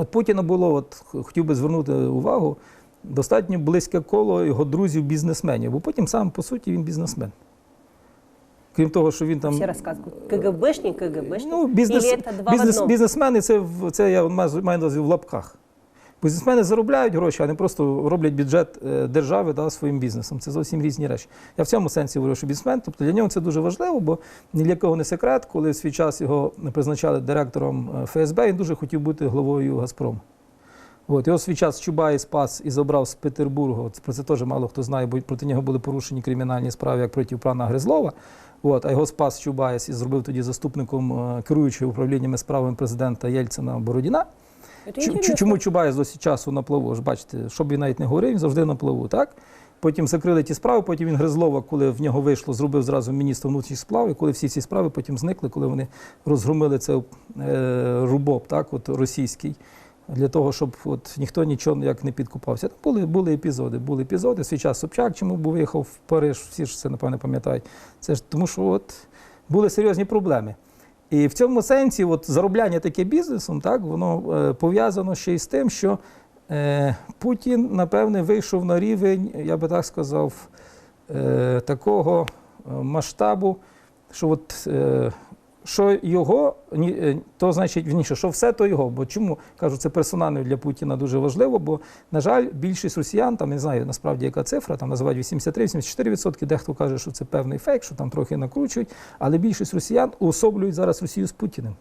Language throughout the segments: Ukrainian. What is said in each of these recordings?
От Путіна було, от хотів би звернути увагу, достатньо близьке коло його друзів-бізнесменів, бо потім сам, по суті, він бізнесмен. Крім того, що він там. Все рассказывают. КГБшник, КГБшник. Ну, бізнес, бізнес, бізнесмени це, це я маю маю на увазі в лапках. Бізнесмени заробляють гроші, а не просто роблять бюджет е, держави да, своїм бізнесом. Це зовсім різні речі. Я в цьому сенсі говорю, що бізнесмен, тобто для нього це дуже важливо, бо ні для кого не секрет, коли в свій час його призначали директором е, ФСБ, він дуже хотів бути головою Газпрому. От, його свій час Чубай спас і забрав з Петербургу. Про це теж мало хто знає, бо проти нього були порушені кримінальні справи, як проти пана Гризлова. От, а його спас Чубайс і зробив тоді заступником е, керуючого управліннями справами президента Єльцина Бородіна. Интересно. Чому Чубайс досі часу на плаву? Ж бачите, що б він навіть не говорив, він завжди на плаву, так? Потім закрили ті справи, потім він Гризлова, коли в нього вийшло, зробив зразу міністра внутрішніх справ, і коли всі ці справи потім зникли, коли вони розгромили це е, рубоб, так, от російський, для того, щоб от ніхто нічого як не підкупався. Там були, були епізоди, були епізоди. Свій час Собчак, чому був виїхав в Париж, всі ж це напевно пам'ятають. Це ж тому, що от були серйозні проблеми. І в цьому сенсі, от заробляння таке бізнесом, так, воно е, пов'язано ще й з тим, що е, Путін, напевне, вийшов на рівень, я би так сказав, е, такого е, масштабу, що от, е, що його, е, то значить вірніше, що все то його. Бо чому кажу, це персонально для Путіна дуже важливо, бо, на жаль, більшість росіян, там не знаю насправді яка цифра, там називають 83-84%, дехто каже, що це певний фейк, що там трохи накручують, але більшість росіян уособлюють зараз Росію з Путіним.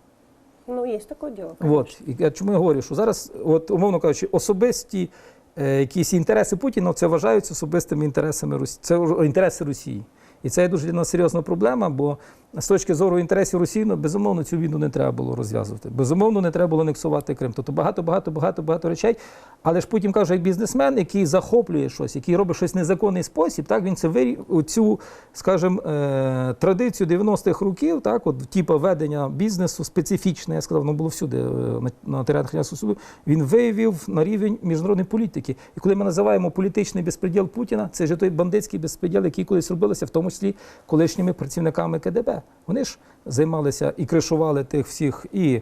Ну, есть такое дело. От і я чому я говорю, що зараз, от умовно кажучи, особисті е, якісь інтереси Путіна це вважаються особистими інтересами Росії. Це інтереси Росії. І це є дуже для нас серйозна проблема, бо з точки зору інтересів Росії, ну, безумовно, цю війну не треба було розв'язувати. Безумовно, не треба було анексувати Крим. Тобто багато, багато, багато, багато речей. Але ж Путін каже, як бізнесмен, який захоплює щось, який робить щось в незаконний спосіб, так він це вирі... цю, скажімо, е, традицію 90-х років, так, от типу ведення бізнесу специфічне, я сказав, воно було всюди е, на, на теренах суду. Він вивів на рівень міжнародної політики. І коли ми називаємо політичний безпреділ Путіна, це ж той бандитський безпреділ, який колись робилося, в тому числі колишніми працівниками КДБ. Вони ж займалися і кришували тих всіх і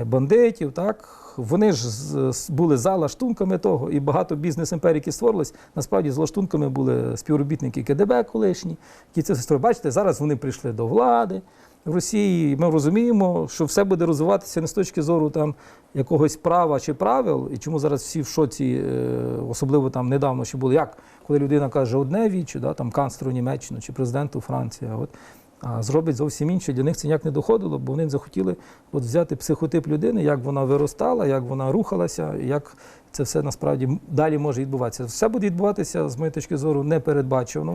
е, бандитів, так. Вони ж були за лаштунками того, і багато бізнес-імперій, які створились, насправді з лаштунками були співробітники КДБ колишні, які це створили. Бачите, зараз вони прийшли до влади в Росії. Ми розуміємо, що все буде розвиватися не з точки зору там якогось права чи правил, і чому зараз всі в шоці, е, особливо там недавно ще було, як коли людина каже одне вічі, да, там канцлеру Німеччини чи президенту Франції. От а зробить зовсім інше. Для них це ніяк не доходило, бо вони захотіли от взяти психотип людини, як вона виростала, як вона рухалася, як це все насправді далі може відбуватися. Все буде відбуватися, з моєї точки зору, непередбачено.